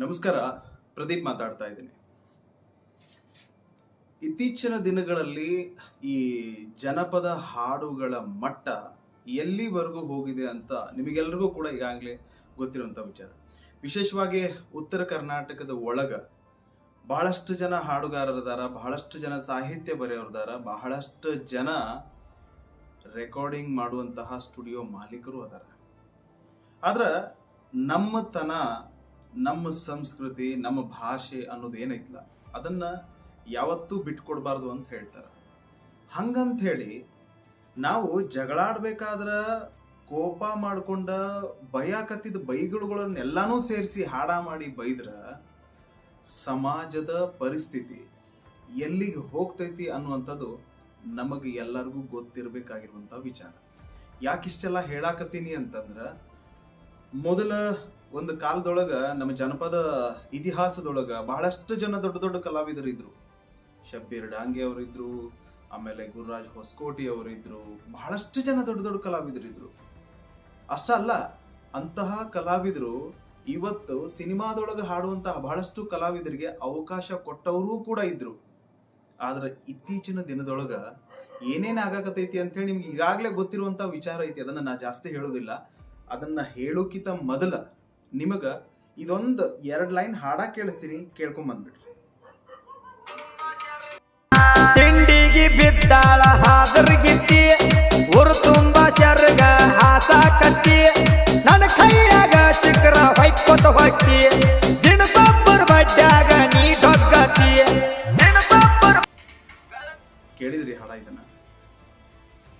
ನಮಸ್ಕಾರ, ಪ್ರದೀಪ್ ಮಾತಾಡ್ತಾ ಇದ್ದೀನಿ. ಇತ್ತೀಚಿನ ದಿನಗಳಲ್ಲಿ ಈ ಜನಪದ ಹಾಡುಗಳ ಮಟ್ಟ ಎಲ್ಲಿವರೆಗೂ ಹೋಗಿದೆ ಅಂತ ನಿಮಗೆಲ್ರಿಗೂ ಕೂಡ ಈಗಾಗಲೇ ಗೊತ್ತಿರುವಂಥ ವಿಚಾರ. ವಿಶೇಷವಾಗಿ ಉತ್ತರ ಕರ್ನಾಟಕದ ಒಳಗ ಬಹಳಷ್ಟು ಜನ ಹಾಡುಗಾರರದಾರ ಬಹಳಷ್ಟು ಜನ ಸಾಹಿತ್ಯ ಬರೆಯೋರ್ದಾರ ಬಹಳಷ್ಟು ಜನ ರೆಕಾರ್ಡಿಂಗ್ ಮಾಡುವಂತಹ ಸ್ಟುಡಿಯೋ ಮಾಲೀಕರು ಅದಾರ. ಆದ್ರ ನಮ್ಮತನ ನಮ್ಮ ಸಂಸ್ಕೃತಿ, ನಮ್ಮ ಭಾಷೆ ಅನ್ನೋದು ಏನೈತಲ್ಲ ಅದನ್ನು ಯಾವತ್ತೂ ಬಿಟ್ಕೊಡ್ಬಾರ್ದು ಅಂತ ಹೇಳ್ತಾರೆ. ಹಂಗಂತ ಹೇಳಿ ನಾವು ಜಗಳಾಡ್ಬೇಕಾದ್ರೆ ಕೋಪ ಮಾಡ್ಕೊಂಡ ಭಯಕತ್ತಿದ ಬೈಗಳುಗಳನ್ನೆಲ್ಲಾನು ಸೇರಿಸಿ ಹಾಡ ಮಾಡಿ ಬೈದ್ರ ಸಮಾಜದ ಪರಿಸ್ಥಿತಿ ಎಲ್ಲಿಗೆ ಹೋಗ್ತೈತಿ ಅನ್ನುವಂಥದ್ದು ನಮಗೆ ಎಲ್ಲರಿಗೂ ಗೊತ್ತಿರಬೇಕಾಗಿರುವಂಥ ವಿಚಾರ. ಯಾಕಿಷ್ಟೆಲ್ಲ ಹೇಳಾಕತ್ತೀನಿ ಅಂತಂದ್ರೆ ಮೊದಲ ಒಂದು ಕಾಲದೊಳಗ ನಮ್ಮ ಜನಪದ ಇತಿಹಾಸದೊಳಗ ಬಹಳಷ್ಟು ಜನ ದೊಡ್ಡ ದೊಡ್ಡ ಕಲಾವಿದರು ಇದ್ರು ಶಬ್ಬೀರ್ ಡಾಂಗೆ ಅವರಿದ್ರು, ಆಮೇಲೆ ಗುರುರಾಜ್ ಹೊಸಕೋಟಿ ಅವರಿದ್ರು, ಬಹಳಷ್ಟು ಜನ ದೊಡ್ಡ ದೊಡ್ಡ ಕಲಾವಿದರು ಇದ್ರು ಅಷ್ಟ ಅಲ್ಲ, ಅಂತಹ ಕಲಾವಿದರು ಇವತ್ತು ಸಿನಿಮಾದೊಳಗೆ ಹಾಡುವಂತಹ ಬಹಳಷ್ಟು ಕಲಾವಿದರಿಗೆ ಅವಕಾಶ ಕೊಟ್ಟವರು ಕೂಡ ಇದ್ರು. ಆದ್ರೆ ಇತ್ತೀಚಿನ ದಿನದೊಳಗ ಏನೇನ್ ಆಗಾಕತೈತಿ ಅಂತ ಹೇಳಿ ನಿಮ್ಗೆ ಈಗಾಗಲೇ ಗೊತ್ತಿರುವಂತಹ ವಿಚಾರ ಐತಿ. ಅದನ್ನ ನಾ ಜಾಸ್ತಿ ಹೇಳೋದಿಲ್ಲ. ಅದನ್ನ ಹೇಳೋಕಿತ ಮೊದಲ ನಿಮಗ ಇದೊಂದು ಎರಡು ಲೈನ್ ಹಾಡ ಕೇಳಿಸ್ತೀನಿ ಕೇಳ್ಕೊಂಡ್ ಬಂದ್ಬಿಡ್ರಿ. ತಿಂಡಿಗೆ ಬಿದ್ದಾಳ ಹಾದರ್ಗಿತ್ತಿ ಊರು ತುಂಬ ಶರ್ಗ ಹಾಸ ಕಟ್ಟಿ ನನ್ನ ಕೈಯಾಗ ಸಿಕ್ರ ಹೊಯ್ಕೊತ ಹೊಕ್ಕಿ ದಿನಕ್ಕೊಬ್ಬರು ಬಡ್ಡ್ಯಾಗ ನೀ ಡೊಗ್ಗತಿ ಕೇಳಿದ್ರಿ ಹಾಡ ಇದನ್ನ.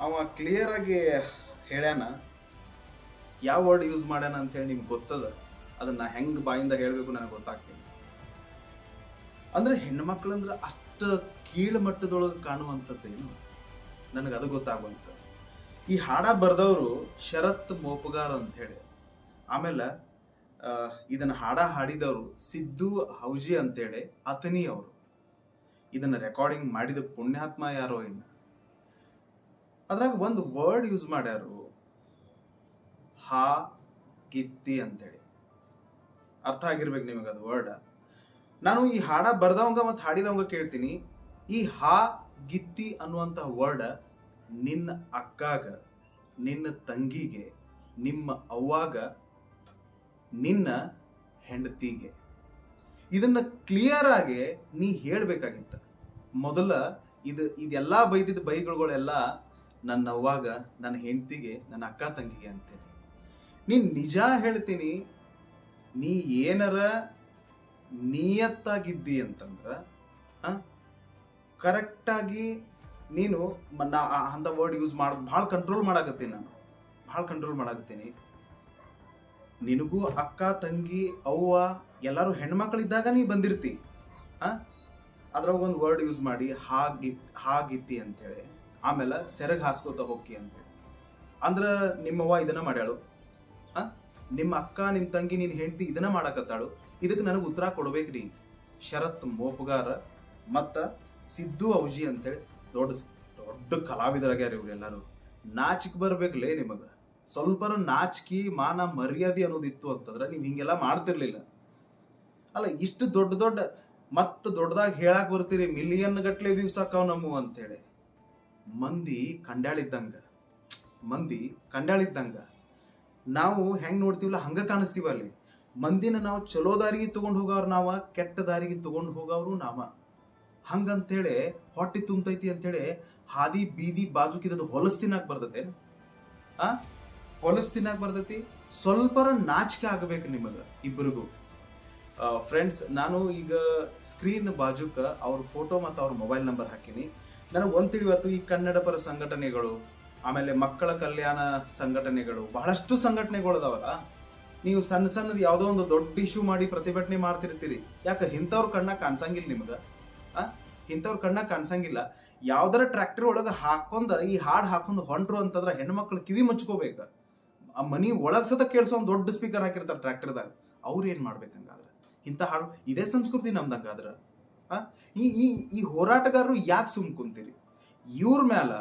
ಅವ ಕ್ಲಿಯರ್ ಆಗಿ ಹೇಳ್ಯಾನ. ಯಾವ ವರ್ಡ್ ಯೂಸ್ ಮಾಡ್ಯಾನ ಅಂತ ಹೇಳಿ ನಿಮ್ಗೆ ಗೊತ್ತದ? ಅದನ್ನ ಹೆಂಗ್ ಬಾಯಿಂದ ಹೇಳ್ಬೇಕು ನನಗೆ ಗೊತ್ತಾಗ್ತೀನಿ ಅಂದ್ರೆ ಹೆಣ್ಮಕ್ಳಂದ್ರೆ ಅಷ್ಟ ಕೀಳು ಮಟ್ಟದೊಳಗೆ ಕಾಣುವಂಥದ್ದೇನು ನನಗೆ ಅದು ಗೊತ್ತಾಗುವಂತ ಈ ಹಾಡ ಬರೆದವರು ಶರತ್ ಮೋಪಗಾರ್ ಹೇಳಿ. ಆಮೇಲೆ ಇದನ್ನ ಹಾಡ ಹಾಡಿದವರು ಸಿದ್ದು ಹೌಜಿ ಅಂತೇಳಿ ಅತನಿ ಅವರು. ಇದನ್ನ ರೆಕಾರ್ಡಿಂಗ್ ಮಾಡಿದ ಪುಣ್ಯಾತ್ಮ ಯಾರೋ ಇನ್ನು. ಅದ್ರಾಗ ಒಂದು ವರ್ಡ್ ಯೂಸ್ ಮಾಡ್ಯಾರು ಹಾ ಗಿತ್ತಿ ಅಂತೇಳಿ. ಅರ್ಥ ಆಗಿರ್ಬೇಕು ನಿಮಗೆ ಅದು ವರ್ಡ್ ನಾನು ಈ ಹಾಡ ಬರ್ದವಂಗ ಮತ್ತು ಹಾಡಿದವಂಗ ಕೇಳ್ತೀನಿ. ಈ ಹಾ, ಗಿತ್ತಿ ಅನ್ನುವಂತಹ ವರ್ಡ್ ನಿನ್ನ ಅಕ್ಕಾಗ, ನಿನ್ನ ತಂಗಿಗೆ, ನಿಮ್ಮ ಅವ್ವಾಗ, ನಿನ್ನ ಹೆಂಡತಿಗೆ. ಇದನ್ನ ಕ್ಲಿಯರ್ ಆಗಿ ನೀ ಹೇಳ್ಬೇಕಾಗಿತ್ತ. ಮೊದಲ ಇದು, ಇದೆಲ್ಲ ಬೈದಿದ್ದ ಬೈಗಳುಗಳೆಲ್ಲ ನನ್ನ ಅವ್ವಾಗ, ನನ್ನ ಹೆಂಡತಿಗೆ, ನನ್ನ ಅಕ್ಕ ತಂಗಿಗೆ ಅಂತೇಳಿ. ನೀನ್ ನಿಜ ಹೇಳ್ತೀನಿ, ನೀ ಏನರ ನಿಯತ್ತಾಗಿದ್ದಿ ಅಂತಂದ್ರ ಕರೆಕ್ಟಾಗಿ ನೀನು ನಾ ಅಂತ ವರ್ಡ್ ಯೂಸ್ ಮಾಡ ಭಾಳ ಕಂಟ್ರೋಲ್ ಮಾಡಾಕತ್ತೀನಿ ನಾನು. ಭಾಳ ಕಂಟ್ರೋಲ್ ಮಾಡಾಕತ್ತೀನಿ. ನಿನಗೂ ಅಕ್ಕ, ತಂಗಿ, ಅವ್ವ, ಎಲ್ಲರೂ ಹೆಣ್ಮಕ್ಳಿದ್ದಾಗ ನೀ ಬಂದಿರ್ತಿ ಹಾಂ ಅದ್ರಾಗ ಒಂದು ವರ್ಡ್ ಯೂಸ್ ಮಾಡಿ, ಹಾಗಿ ಹಾಗಿತ್ತಿ ಅಂತೇಳಿ, ಆಮೇಲೆ ಸೆರಗ್ ಹಾಸ್ಕೋತ ಹೋಗಿ ಅಂತೇಳಿ. ಅಂದ್ರೆ ನಿಮ್ಮವ್ವ ಇದನ್ನ ಮಾಡ್ಯಾಳು. ನಿಮ್ಮ ಅಕ್ಕ ನಿಮ್ಮ ತಂಗಿ ನಿನ್ನ ಹೆಂಡತಿ ಇದನ್ನ ಮಾಡಕತ್ತಾಳು. ಇದಕ್ಕೆ ನನಗೆ ಉತ್ತರ ಕೊಡ್ಬೇಕ್ರಿ ಶರತ್ ಮೋಪುಗಾರ ಮತ್ತ ಸಿದ್ದು ಔಜಿ ಅಂತೇಳಿ ದೊಡ್ಡ ದೊಡ್ಡ ಕಲಾವಿದರಾಗ್ಯಾರ ಇವ್ರೆಲ್ಲರೂ. ನಾಚಿಕ್ ಬರ್ಬೇಕಲೇ ನಿಮಗೆ. ಸ್ವಲ್ಪರ ನಾಚಿಕಿ, ಮಾನ ಮರ್ಯಾದೆ ಅನ್ನೋದಿತ್ತು ಅಂತಂದ್ರೆ ನೀವು ಹಿಂಗೆಲ್ಲ ಮಾಡ್ತಿರ್ಲಿಲ್ಲ. ಅಲ್ಲ, ಇಷ್ಟು ದೊಡ್ಡ ದೊಡ್ಡ ಮತ್ತೆ ದೊಡ್ಡದಾಗಿ ಹೇಳಕ್ ಬರ್ತೀರಿ ಮಿಲಿಯನ್ ಗಟ್ಲೆ ವ್ಯೂಸ್ ಹಾಕಾವ್ ನಮ್ಮ ಅಂತೇಳಿ. ಮಂದಿ ಕಂಡಾಳಿದ್ದಂಗ ಮಂದಿ ಕಂಡ್ಯಾಳಿದ್ದಂಗ. ನಾವು ಹೆಂಗ್ ನೋಡ್ತೀವಲ್ಲ, ಹಂಗ ಕಾಣಿಸ್ತೀವ ಅಲ್ಲಿ. ಮಂದಿನ ನಾವು ಚಲೋ ದಾರಿಗೆ ತೊಗೊಂಡು ಹೋಗೋರು ನಾವ, ಕೆಟ್ಟ ದಾರಿಗೆ ತಗೊಂಡು ಹೋಗೋರು ನಾವ. ಹಂಗಂತೇಳಿ, ಹೊಟ್ಟೆ ತುಂಬತೈತಿ ಅಂತೇಳಿ ಹಾದಿ ಬೀದಿ ಬಾಜುಕಿದದು ಹೊಲಸ್ ತಿನ್ನಾಕ್ ಬರ್ತೈತೆ ಆ? ಹೊಲಸು ತಿನ್ನಾಕ್ ಬರ್ತೈತಿ. ಸ್ವಲ್ಪರ ನಾಚಿಕೆ ಆಗಬೇಕು ನಿಮಗೆ ಇಬ್ಬರಿಗೂ ಫ್ರೆಂಡ್ಸ್ ನಾನು ಈಗ ಸ್ಕ್ರೀನ್ ಬಾಜುಕ ಅವ್ರ ಫೋಟೋ ಮತ್ತು ಅವ್ರ ಮೊಬೈಲ್ ನಂಬರ್ ಹಾಕಿನಿ. ನನಗೆ ಒಂದು ತಿಳಿವತ್ತು ಈ ಕನ್ನಡ ಪರ ಸಂಘಟನೆಗಳು ಆಮೇಲೆ ಮಕ್ಕಳ ಕಲ್ಯಾಣ ಸಂಘಟನೆಗಳು, ಬಹಳಷ್ಟು ಸಂಘಟನೆಗಳು ಅದಾವಲ್ಲ ನೀವು ಸಣ್ಣ ಸಣ್ಣದು ಯಾವುದೋ ಒಂದು ದೊಡ್ಡ ಇಶ್ಯೂ ಮಾಡಿ ಪ್ರತಿಭಟನೆ ಮಾಡ್ತಿರ್ತೀರಿ. ಯಾಕೆ ಇಂಥವ್ರ ಕಣ್ಣ ಕಾಣಿಸಂಗಿಲ್ಲ ನಿಮ್ಗೆ? ಆ? ಇಂಥವ್ರ ಕಣ್ಣ ಕಾಣಿಸಂಗಿಲ್ಲ. ಯಾವ್ದಾರ ಟ್ರ್ಯಾಕ್ಟರ್ ಒಳಗೆ ಹಾಕೊಂಡ, ಈ ಹಾಡು ಹಾಕೊಂಡು ಹೊಂಟ್ರು ಅಂತಂದ್ರೆ ಹೆಣ್ಮಕ್ಳು ಕಿವಿ ಮುಚ್ಕೋಬೇಕ. ಆ ಮನಿ ಒಳಗೆ ಸತ ಕೇಳಿಸೋ ಒಂದು ದೊಡ್ಡ ಸ್ಪೀಕರ್ ಹಾಕಿರ್ತಾರೆ ಟ್ರ್ಯಾಕ್ಟರ್ದಾಗ ಅವ್ರು ಏನು ಮಾಡ್ಬೇಕು ಹಂಗಾದ್ರೆ ಇಂಥ ಹಾಡು, ಇದೇ ಸಂಸ್ಕೃತಿ ನಮ್ದು ಹಂಗಾದ್ರ ಆ? ಈ ಈ ಈ ಹೋರಾಟಗಾರರು ಯಾಕೆ ಸುಮ್ ಕುಂತೀರಿ ಇವ್ರ ಮ್ಯಾಲ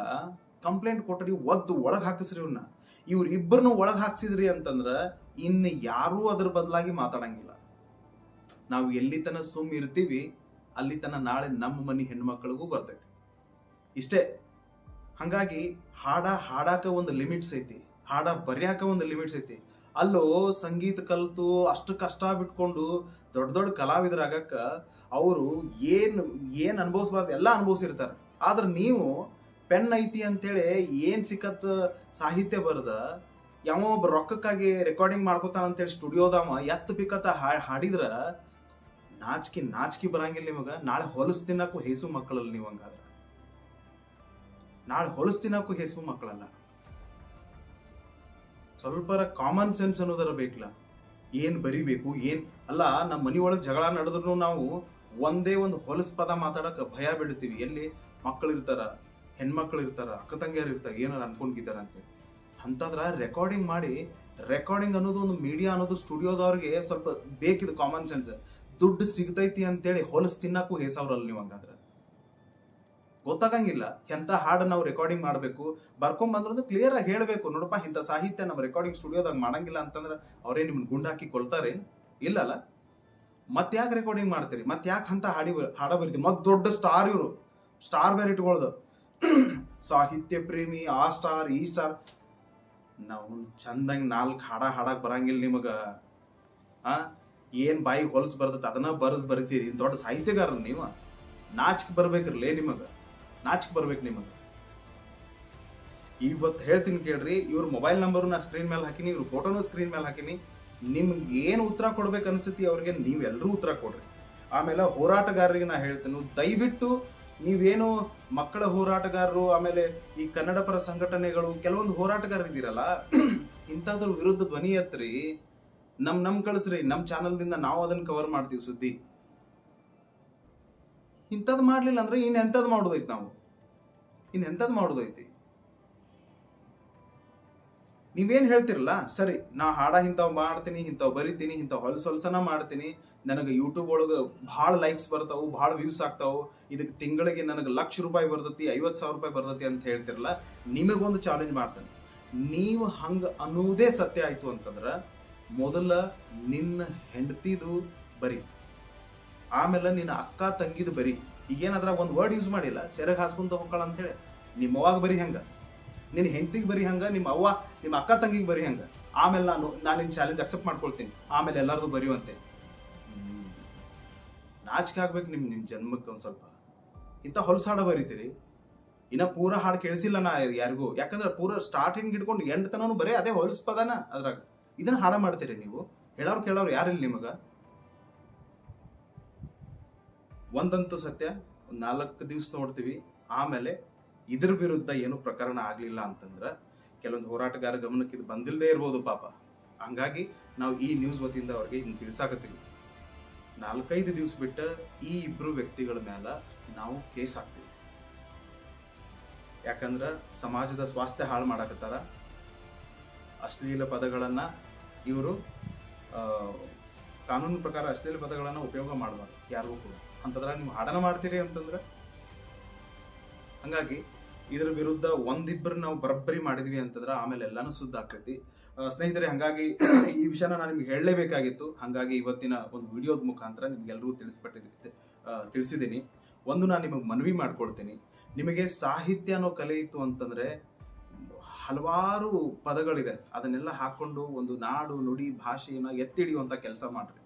ಕಂಪ್ಲೇಂಟ್ ಕೊಟ್ರಿ ಒದ್ದು ಒಳಗೆ ಹಾಕಿಸ್ರಿ ಇವ್ರನ್ನ ಇವ್ರ ಇಬ್ಬರನ್ನು ಒಳಗೆ ಹಾಕ್ಸಿದ್ರಿ ಅಂತಂದ್ರೆ ಇನ್ನು ಯಾರೂ ಅದ್ರ ಬದಲಾಗಿ ಮಾತಾಡಂಗಿಲ್ಲ. ನಾವು ಎಲ್ಲಿ ಸುಮ್ ಇರ್ತೀವಿ, ಅಲ್ಲಿ ತನ ನಾಳೆ ನಮ್ಮ ಮನೆ ಹೆಣ್ಮಕ್ಳಿಗೂ ಬರ್ತೈತಿ. ಇಷ್ಟೇ. ಹಂಗಾಗಿ ಹಾಡ ಹಾಡಾಕ ಒಂದು ಲಿಮಿಟ್ಸ್ ಐತಿ. ಹಾಡ ಬರ್ಯಾಕ ಒಂದು ಲಿಮಿಟ್ಸ್ ಐತಿ. ಅಲ್ಲೋ ಸಂಗೀತ ಕಲಿತು ಅಷ್ಟು ಕಷ್ಟ ಬಿಟ್ಕೊಂಡು ದೊಡ್ಡ ದೊಡ್ಡ ಕಲಾವಿದರಾಗಕ್ಕ ಅವರು ಏನು ಏನು ಅನುಭವಿಸ್ಬಾರ್ದು ಎಲ್ಲ ಅನುಭವಿಸಿರ್ತಾರೆ. ಆದ್ರೆ ನೀವು ಪೆನ್ ಐತಿ ಅಂತೇಳಿ ಏನು ಸಿಕ್ಕತ್ ಸಾಹಿತ್ಯ ಬರದ ಯಾವ ಒಬ್ಬ ರೊಕ್ಕಕ್ಕಾಗಿ ರೆಕಾರ್ಡಿಂಗ್ ಮಾಡ್ಕೋತಾನ ಅಂತೇಳಿ ಸ್ಟುಡಿಯೋದಾಮ ಎತ್ತು ಪಿಕತ್ತ ಹಾಡಿದ್ರೆ, ನಾಚಿಕೆ ನಾಚಿಕೆ ಬರಂಗಿಲ್ಲ ನಿಮಗ. ನಾಳೆ ಹೊಲಸು ತಿನ್ನಕ್ಕೂ ಹೇಸು ಮಕ್ಕಳಲ್ಲ ನೀವು ಹಂಗಾದ್ರೆ. ನಾಳೆ ಹೊಲಸು ತಿನ್ನಕ್ಕೂ ಹೇಸು ಮಕ್ಕಳಲ್ಲ. ಸ್ವಲ್ಪರ ಕಾಮನ್ ಸೆನ್ಸ್ ಅನ್ನೋದರ ಬೇಕಲ್ಲ ಏನು ಬರಿಬೇಕು, ಏನು, ಅಲ್ಲ ನಮ್ಮ ಮನೆ ಒಳಗೆ ಜಗಳ ನಡೆದ್ರು ನಾವು ಒಂದೇ ಒಂದು ಹೊಲಸು ಪದ ಮಾತಾಡಕ್ಕೆ ಭಯ ಬಿಡ್ತೀವಿ ಎಲ್ಲಿ ಮಕ್ಕಳು ಇರ್ತಾರ ಹೆಣ್ಮಕ್ಳು ಇರ್ತಾರ, ಅಕ್ಕ ತಂಗಿಯರು ಇರ್ತಾರೆ, ಏನಾರು ಅನ್ಕೊಂಡಿದ್ದಾರ ಅಂತ ಅಂತಂದ್ರ ರೆಕಾರ್ಡಿಂಗ್ ಮಾಡಿ ರೆಕಾರ್ಡಿಂಗ್ ಅನ್ನೋದು ಒಂದು ಮೀಡಿಯಾ ಅನ್ನೋದು ಸ್ಟುಡಿಯೋದವ್ರಿಗೆ ಸ್ವಲ್ಪ ಬೇಕಿದು ಕಾಮನ್ ಸೆನ್ಸ್ ದುಡ್ಡು ಸಿಗ್ತೈತಿ ಅಂತೇಳಿ ಹೊಲಸು ತಿನ್ನಕ್ಕೂ ಹೇಸವ್ರಲ್ಲ ನೀವು ಹಂಗಾದ್ರೆ. ಗೊತ್ತಾಗಂಗಿಲ್ಲ, ಎಂತ ಹಾಡು ನಾವು ರೆಕಾರ್ಡಿಂಗ್ ಮಾಡಬೇಕು. ಬರ್ಕೊಂಡ್ ಬಂದ್ರು ಕ್ಲಿಯರ್ ಆಗಿ ಹೇಳಬೇಕು. ನೋಡಪ್ಪ, ಇಂಥ ಸಾಹಿತ್ಯ ನಮ್ಮ ರೆಕಾರ್ಡಿಂಗ್ ಸ್ಟುಡಿಯೋದಾಗ ಮಾಡಂಗಿಲ್ಲ ಅಂತಂದ್ರೆ ಅವರೇ ನಿಮ್ಗೆ ಗುಂಡಾಕಿ ಕೊಳ್ತಾರೆ ಇಲ್ಲಲ್ಲ? ಮತ್ತೆ ಯಾಕೆ ರೆಕಾರ್ಡಿಂಗ್ ಮಾಡ್ತೀರಿ? ಮತ್ತೆ ಯಾಕೆ ಅಂತ ಹಾಡಿ ಹಾಡ ಬರೀತೀವಿ ಮತ್ತೆ ದೊಡ್ಡ ಸ್ಟಾರ್ ಇವರು. ಸ್ಟಾರ್ ಬೇರೆ ಇಟ್ಕೊಳ್ದು ಸಾಹಿತ್ಯ ಪ್ರೇಮಿ, ಆ ಸ್ಟಾರ್ ಈ ಸ್ಟಾರ್ ನಾವು ಚಂದಂಗೆ ನಾಲ್ಕು ಹಾಡ ಹಾಡಕ್ ಬರಂಗಿಲ್ಲ ನಿಮಗ. ಆ? ಏನ್ ಬಾಯಿ ಹೊಲಸು ಬರ್ತೈತೆ ಅದನ್ನ ಬರೆದು ಬರಿತೀರಿ. ದೊಡ್ಡ ಸಾಹಿತ್ಯಗಾರ ನೀವು. ನಾಚಿಕೆ ಬರ್ಬೇಕ್ರಲ್ಲೇ ನಿಮಗ. ನಾಚಿಕೆ ಬರ್ಬೇಕು ನಿಮಗ. ಇವತ್ತು ಹೇಳ್ತೀನಿ ಕೇಳ್ರಿ, ಇವ್ರ ಮೊಬೈಲ್ ನಂಬರ್ ನಾ ಸ್ಕ್ರೀನ್ ಮೇಲೆ ಹಾಕಿನಿ, ಇವ್ರ ಫೋಟೋನು ಸ್ಕ್ರೀನ್ ಮೇಲೆ ಹಾಕಿನಿ. ನಿಮ್ಗೆ ಏನು ಉತ್ತರ ಕೊಡ್ಬೇಕು ಅನ್ಸತಿ ಅವ್ರಿಗೆ ನೀವೆಲ್ಲರೂ ಉತ್ತರ ಕೊಡ್ರಿ. ಆಮೇಲೆ ಹೋರಾಟಗಾರರಿಗೆ ನಾ ಹೇಳ್ತೇನೆ, ದಯವಿಟ್ಟು ನೀವೇನು ಮಕ್ಕಳ ಹೋರಾಟಗಾರರು, ಆಮೇಲೆ ಈ ಕನ್ನಡ ಪರ ಸಂಘಟನೆಗಳು, ಕೆಲವೊಂದು ಹೋರಾಟಗಾರರು ಇದ್ದೀರಲ್ಲ, ಇಂಥದ್ರ ವಿರುದ್ಧ ಧ್ವನಿ ಎತ್ತರಿ. ನಮ್ ನಮ್ ಕಳಿಸ್ರಿ, ನಮ್ ಚಾನಲ್ದಿಂದ ನಾವು ಅದನ್ನ ಕವರ್ ಮಾಡ್ತೀವಿ ಸುದ್ದಿ. ಇಂಥದ್ದು ಮಾಡ್ಲಿಲ್ಲ ಅಂದ್ರೆ ಇನ್ ಎಂಥದ್ದು ಮಾಡೋದೈತಿ ನಾವು? ಇನ್ ಎಂಥದ್ದು ಮಾಡೋದೈತಿ? ನೀವೇನ್ ಹೇಳ್ತಿರಲ್ಲ ಸರಿ, ನಾ ಹಾಡ ಇಂಥವ್ ಮಾಡ್ತೀನಿ ಇಂಥವ್ ಬರಿತೀನಿ ಇಂಥವ್ ಹೊಲಸ ಹೊಲಸನ ಮಾಡ್ತೀನಿ. ನನಗೆ ಯೂಟ್ಯೂಬ್ ಒಳಗೆ ಭಾಳ ಲೈಕ್ಸ್ ಬರ್ತಾವು, ಭಾಳ ವ್ಯೂಸ್ ಆಗ್ತಾವು. ಇದಕ್ಕೆ ತಿಂಗಳಿಗೆ ನನಗೆ ಲಕ್ಷ ರೂಪಾಯಿ ಬರ್ತೈತಿ, ಐವತ್ತು ಸಾವಿರ ರೂಪಾಯಿ ಬರ್ತೈತಿ ಅಂತ ಹೇಳ್ತಿರಲ್ಲ ನಿಮಗೊಂದು ಚಾಲೆಂಜ್ ಮಾಡ್ತೇನೆ. ನೀವು ಹಂಗೆ ಅನ್ನೋದೇ ಸತ್ಯ ಆಯಿತು ಅಂತಂದ್ರೆ, ಮೊದಲ ನಿನ್ನ ಹೆಂಡತಿದು ಬರಿ. ಆಮೇಲೆ ನಿನ್ನ ಅಕ್ಕ ತಂಗಿದು ಬರಿ. ಈಗೇನಾದ್ರ ಒಂದು ವರ್ಡ್ ಯೂಸ್ ಮಾಡಿಲ್ಲ? ಸೆರೆಗೆ ಹಾಸ್ಕೊಂತ ಹೋಗ್ಕೊಳ್ಳ ಅಂತೇಳಿ ನಿಮ್ಮ ಅವಾಗ ಬರಿ ಹಂಗ? ನಿನ್ನ ಹೆಂಡತಿಗೆ ಬರಿ ಹಂಗ, ನಿಮ್ಮ ಅವ್ವ, ನಿಮ್ಮ ಅಕ್ಕ ತಂಗಿಗೆ ಬರಿ ಹಂಗ. ಆಮೇಲೆ ನಾನು ನಾನು ನಿನ್ನ ಚಾಲೆಂಜ್ ಅಕ್ಸೆಪ್ಟ್ ಮಾಡ್ಕೊಳ್ತೀನಿ. ಆಮೇಲೆ ಎಲ್ಲರದು ಬರೆಯುವಂತೆ. ನಾಚಿಕೆ ಆಗ್ಬೇಕು ನಿಮ್ಮ ನಿಮ್ ಜನ್ಮಕ್ಕೆ ಒಂದ್ ಸ್ವಲ್ಪ. ಇಂಥ ಹೊಲಸು ಹಾಡು ಬರೀತೀರಿ. ಇನ್ನ ಪೂರ ಹಾಡು ಕೇಳಿಸಿಲ್ಲ ನಾ ಯಾರಿಗೂ. ಯಾಕಂದ್ರೆ ಪೂರ ಸ್ಟಾರ್ಟಿಂಗ್ ಹಿಡ್ಕೊಂಡು ಎಂಡ್ ತನೂ ಬರೀ ಅದೇ ಹೊಲಸು ಪದನ ಅದ್ರಾಗ. ಇದನ್ನ ಹಾಡ ಮಾಡ್ತೀರಿ ನೀವು. ಹೇಳೋರು ಕೇಳೋರು ಯಾರಿಲ್ಲ ನಿಮಗೆ? ಒಂದಂತೂ ಸತ್ಯ. ಒಂದು ನಾಲ್ಕು ದಿವ್ಸ ನೋಡ್ತೀವಿ. ಆಮೇಲೆ ಇದ್ರ ವಿರುದ್ಧ ಏನು ಪ್ರಕರಣ ಆಗಲಿಲ್ಲ ಅಂತಂದ್ರೆ ಕೆಲವೊಂದು ಹೋರಾಟಗಾರ ಗಮನಕ್ಕೆ ಇದು ಬಂದಿಲ್ಲದೆ ಇರ್ಬೋದು ಪಾಪ. ಹಂಗಾಗಿ ನಾವು ಈ ನ್ಯೂಸ್ ವತಿಯಿಂದ ಅವ್ರಿಗೆ ಹಿಂಗೆ ತಿಳಿಸಾಕತ್ತೀವಿ. ನಾಲ್ಕೈದು ದಿವ್ಸ ಬಿಟ್ಟ ಈ ಇಬ್ಬರು ವ್ಯಕ್ತಿಗಳ ಮೇಲೆ ನಾವು ಕೇಸ್ ಹಾಕ್ತೀವಿ. ಯಾಕಂದ್ರೆ ಸಮಾಜದ ಸ್ವಾಸ್ಥ್ಯ ಹಾಳು ಮಾಡಕತ್ತಾರ. ಅಶ್ಲೀಲ ಪದಗಳನ್ನು ಇವರು ಕಾನೂನು ಪ್ರಕಾರ ಅಶ್ಲೀಲ ಪದಗಳನ್ನು ಉಪಯೋಗ ಮಾಡಬಾರ್ದು. ಯಾರಿಗೂ ಕೂಡ. ಅಂತಂದ್ರೆ ನೀವು ಹಾಡನ ಮಾಡ್ತೀರಿ ಅಂತಂದ್ರೆ ಹಂಗಾಗಿ ಇದ್ರ ವಿರುದ್ಧ ಒಂದಿಬ್ಬರು ನಾವು ಬರಬ್ಬರಿ ಮಾಡಿದ್ವಿ ಅಂತಂದ್ರೆ ಆಮೇಲೆ ಎಲ್ಲಾನು ಸುದ್ದ ಆಗ್ತೈತಿ ಸ್ನೇಹಿತರೆ, ಹಂಗಾಗಿ ಈ ವಿಷಯನ ನಾನು ನಿಮ್ಗೆ ಹೇಳಲೇಬೇಕಾಗಿತ್ತು. ಹಂಗಾಗಿ ಇವತ್ತಿನ ಒಂದು ವಿಡಿಯೋದ ಮುಖಾಂತರ ನಿಮ್ಗೆಲ್ಲರಿಗೂ ತಿಳಿಸ್ಪಟ್ಟಿದ್ದೆ ತಿಳಿಸಿದ್ದೀನಿ. ಒಂದು ನಾನು ನಿಮಗೆ ಮನವಿ ಮಾಡ್ಕೊಳ್ತೀನಿ. ನಿಮಗೆ ಸಾಹಿತ್ಯ ಅನ್ನೋ ಕಲೆ ಇತ್ತು ಅಂತಂದ್ರೆ ಹಲವಾರು ಪದಗಳಿದೆ. ಅದನ್ನೆಲ್ಲ ಹಾಕೊಂಡು ಒಂದು ನಾಡು, ನುಡಿ, ಭಾಷೆಯನ್ನ ಎತ್ತಿ ಹಿಡಿಯುವಂತ ಕೆಲಸ ಮಾಡ್ರಿ.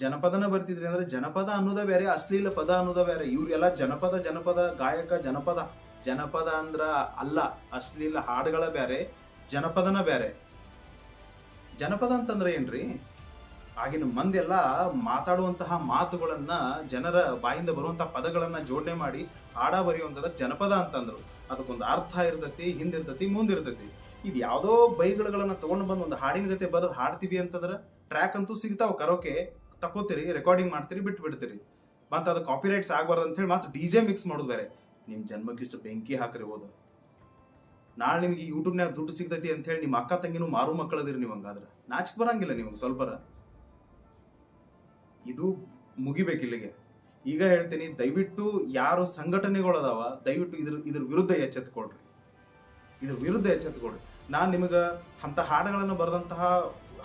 ಜನಪದನ ಬರ್ತಿದ್ರಿ ಅಂದ್ರೆ ಜನಪದ ಅನ್ನೋದ ಬೇರೆ, ಅಶ್ಲೀಲ ಪದ ಅನ್ನೋದ ಬೇರೆ. ಇವ್ರೆಲ್ಲ ಜನಪದ ಜನಪದ, ಗಾಯಕ, ಜನಪದ. ಜನಪದ ಅಂದ್ರ ಅಲ್ಲ, ಅಶ್ಲೀಲ ಹಾಡುಗಳ ಬೇರೆ, ಜನಪದನ ಬೇರೆ. ಜನಪದ ಅಂತಂದ್ರೆ ಏನ್ರಿ? ಆಗಿನ ಮಂದೆಲ್ಲ ಮಾತಾಡುವಂತಹ ಮಾತುಗಳನ್ನ ಜನರ ಬಾಯಿಂದ ಬರುವಂತಹ ಪದಗಳನ್ನ ಜೋಡಣೆ ಮಾಡಿ ಹಾಡ ಬರೆಯುವಂಥದ್ದು ಜನಪದ ಅಂತಂದ್ರು. ಅದಕ್ಕೊಂದು ಅರ್ಥ ಇರ್ತತಿ, ಹಿಂದಿರ್ತತಿ, ಮುಂದಿರ್ತತಿ. ಇದು ಯಾವುದೋ ಬೈಗಳನ್ನ ತಗೊಂಡು ಬಂದು ಒಂದು ಹಾಡಿನ ಗತೆ ಬರೋದು ಹಾಡ್ತೀವಿ ಅಂತಂದ್ರೆ ಟ್ರ್ಯಾಕ್ ಅಂತೂ ಸಿಗ್ತಾವ ಕರೋಕೆ. ತಕೋತೀರಿ ರೆಕಾರ್ಡಿಂಗ್ ಮಾಡ್ತೀರಿ ಬಿಟ್ಟು ಬಿಡ್ತೀರಿ ಮತ್ತೆ ಅದು ಕಾಪಿರೈಟ್ಸ್ ಆಗಬಾರ್ದು ಅಂತ ಹೇಳಿ ಮತ್ತೆ ಡಿ ಜೆ ಮಿಕ್ಸ್ ಮಾಡೋದು ಬೇರೆ. ನಿಮ್ಮ ಜನ್ಮಕ್ಕೆ ಇಷ್ಟು ಬೆಂಕಿ ಹಾಕ್ರಿ ಹೋದ ನಾಳೆ ನಿಮ್ಗೆ ಯೂಟ್ಯೂಬ್ನಾಗ ದುಡ್ಡು ಸಿಗ್ತೈತಿ ಅಂತ ಹೇಳಿ ನಿಮ್ಮ ಅಕ್ಕ ತಂಗಿನೂ ಮಾರು ಮಕ್ಕಳದಿರಿ ನೀವು ಹಂಗಾದ್ರೆ. ನಾಚಿಕೆ ಬರಂಗಿಲ್ಲ ನಿಮಗೆ ಸ್ವಲ್ಪ. ಇದು ಮುಗಿಬೇಕು ಇಲ್ಲಿಗೆ. ಈಗ ಹೇಳ್ತೀನಿ, ದಯವಿಟ್ಟು ಯಾರು ಸಂಘಟನೆಗಳು ಅದಾವ ದಯವಿಟ್ಟು ಇದ್ರ ಇದ್ರ ವಿರುದ್ಧ ಎಚ್ಚೆತ್ಕೊಳ್ರಿ. ಇದ್ರ ವಿರುದ್ಧ ಎಚ್ಚೆತ್ಕೊಳ್ರಿ. ನಾನು ನಿಮಗೆ ಅಂತ ಹಾಡುಗಳನ್ನು ಬರೆದಂತಹ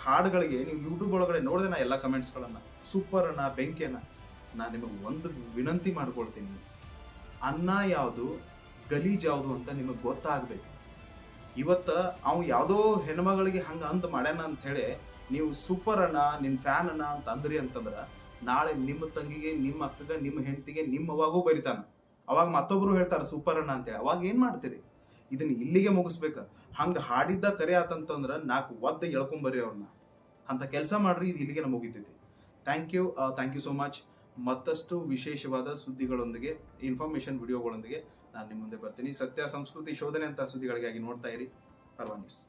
ಹಾಡುಗಳಿಗೆ ನೀವು ಯೂಟ್ಯೂಬ್ ಒಳಗಡೆ ನೋಡಿದೆ ನಾ ಎಲ್ಲ ಕಮೆಂಟ್ಸ್ಗಳನ್ನ ಸೂಪರ್ ಅಣ್ಣ ಬೆಂಕಿ ಅಣ್ಣ ನಾನು ನಿಮಗೆ ಒಂದು ವಿನಂತಿ ಮಾಡ್ಕೊಳ್ತೀನಿ. ಅನ್ನ ಯಾವುದು, ಗಲೀಜ್ ಯಾವುದು ಅಂತ ನಿಮಗೆ ಗೊತ್ತಾಗಬೇಕು. ಇವತ್ತು ಅವ್ ಯಾವುದೋ ಹೆಣ್ಮಗಳಿಗೆ ಹಂಗೆ ಅಂತ ಮಾಡ್ಯಾನ ಅಂತ ಹೇಳಿ ನೀವು ಸೂಪರ್ ಅಣ್ಣ ನಿಮ್ಮ ಫ್ಯಾನ್ ಅಣ್ಣ ಅಂತ ಅಂದ್ರಿ ಅಂತಂದ್ರೆ ನಾಳೆ ನಿಮ್ಮ ತಂಗಿಗೆ, ನಿಮ್ಮ ಅಕ್ಕಗೆ, ನಿಮ್ಮ ಹೆಂಡತಿಗೆ, ನಿಮ್ಮ ಅವಾಗೂ ಬರಿತಾನ. ಅವಾಗ ಮತ್ತೊಬ್ರು ಹೇಳ್ತಾರೆ ಸೂಪರ್ ಅಣ್ಣ ಅಂತೇಳಿ. ಅವಾಗ ಏನು ಮಾಡ್ತೀರಿ? ಇದನ್ನ ಇಲ್ಲಿಗೆ ಮುಗಿಸ್ಬೇಕು. ಹಂಗೆ ಹಾಡಿದ್ದ ಕರೆ ಆತಂತಂದ್ರೆ ನಾಲ್ಕು ಒದ್ದ ಎಳ್ಕೊಂಬರ್ರಿ ಅವ್ರನ್ನ. ಅಂತ ಕೆಲಸ ಮಾಡ್ರಿ, ಇದು ಇಲ್ಲಿಗೆ ಮುಗಿತೈತಿ. Thank you thank you so much ಮತ್ತಷ್ಟು ವಿಶೇಷವಾದ ಸುದ್ದಿಗಳೊಂದಿಗೆ ಇನ್ಫಾರ್ಮೇಷನ್ ವಿಡಿಯೋಗಳೊಂದಿಗೆ ನಾನು ನಿಮ್ಮ ಮುಂದೆ ಬರ್ತೀನಿ. ಸತ್ಯ, ಸಂಸ್ಕೃತಿ, ಶೋಧನೆ ಅಂತ ಸುದ್ದಿಗಳಿಗಾಗಿ ನೋಡ್ತಾ ಇರಿ. ಪರ್ವಾ ನ್ಯೂಸ್